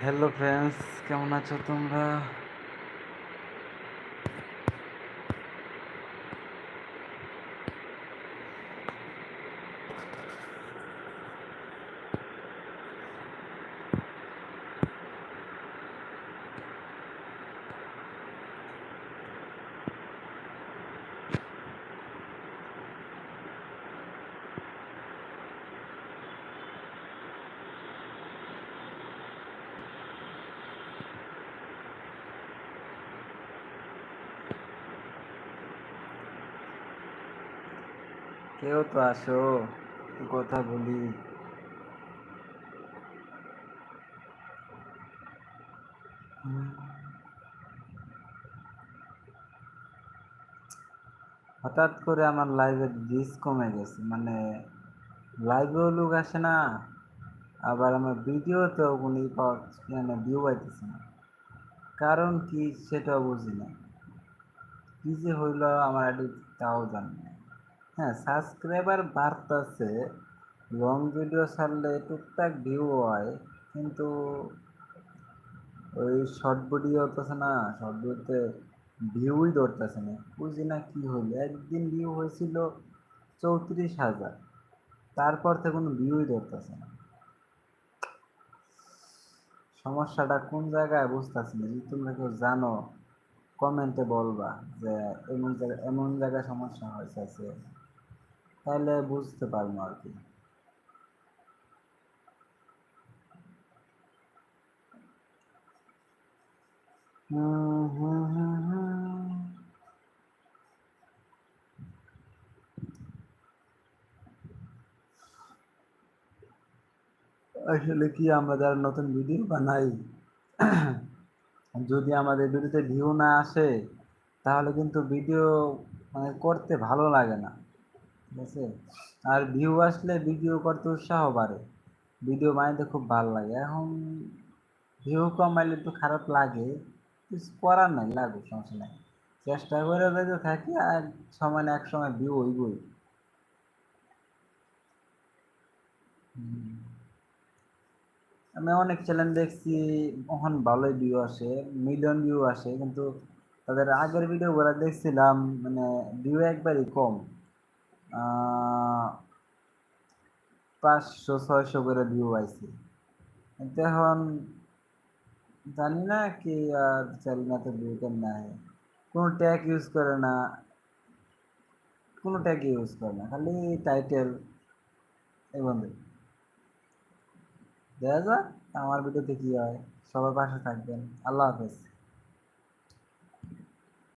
Hello friends কেমন আছো তোমরা? কেউ তো আসো কথা বলি। হঠাৎ করে আমার লাইভের ভিউজ কমে গেছে মানে লাইভেও লোক আসে না, আবার আমার ভিডিওতেও কোনো মানে ভিউ পাইতেছে না। কারণ কি সেটাও বুঝি না। কি যে হইল আমার তাও জানি না। হ্যাঁ সাবস্ক্রাইবার বাড়তেছে। লং ভিডিও ছাড়লে টুকটাক ভিউ হয়, কিন্তু ওই শর্ট ভিডিও হতেছে না শর্ট ভিডিওতে ভিউই ধরতেছে না। বুঝি না কি হইল? একদিন ভিউ হয়েছিল চৌত্রিশ হাজার, তারপর থেকে কোনো ভিউই ধরতেছে না। সমস্যাটা কোন জায়গায় বুঝতেছি না, যদি তোমরা কেউ জানো কমেন্টে বলবা যে এমন জায়গায় এমন জায়গায় সমস্যা হয়েছে তাহলে বুঝতে পারব আর কি। আসলে কি আমরা যারা নতুন ভিডিও বানাই যদি আমাদের ভিডিওতে ভিউ না আসে, তাহলে কিন্তু ভিডিও মানে করতে ভালো লাগে না। আছে? আর ভিউ আসলে ভিডিও করতে উৎসাহ বাড়ে। ভিডিও বানাইতে খুব ভালো লাগে। এখন ভিউ কমাইলে তো খারাপ লাগে। কিছু করার নাই, লাগুক, সমস্যা নাই। চেষ্টা করে যেতে থাকি, আর সময় না এক সময় ভিউ হইবই আমি অনেক চ্যানেল দেখছি, এখন ভালোই ভিউ আসে মিলিয়ন ভিউ আসে, কিন্তু তাদের আগের ভিডিও ভিডিওগুলো দেখছিলাম মানে ভিউ একবারই কম। পাঁচশো, ছয়শো করে ভিউ আইছে এখন জানি না কি আর চালি না তো ভিউ কেমন আহে কোনো ট্যাগ ইউজ করে না। কোনো ট্যাগ ইউজ করে না, খালি টাইটেল এই দেখা যাক, আমার ভিডিওতে কী হয়। সবার পাশে থাকবেন। আল্লাহ হাফেজ।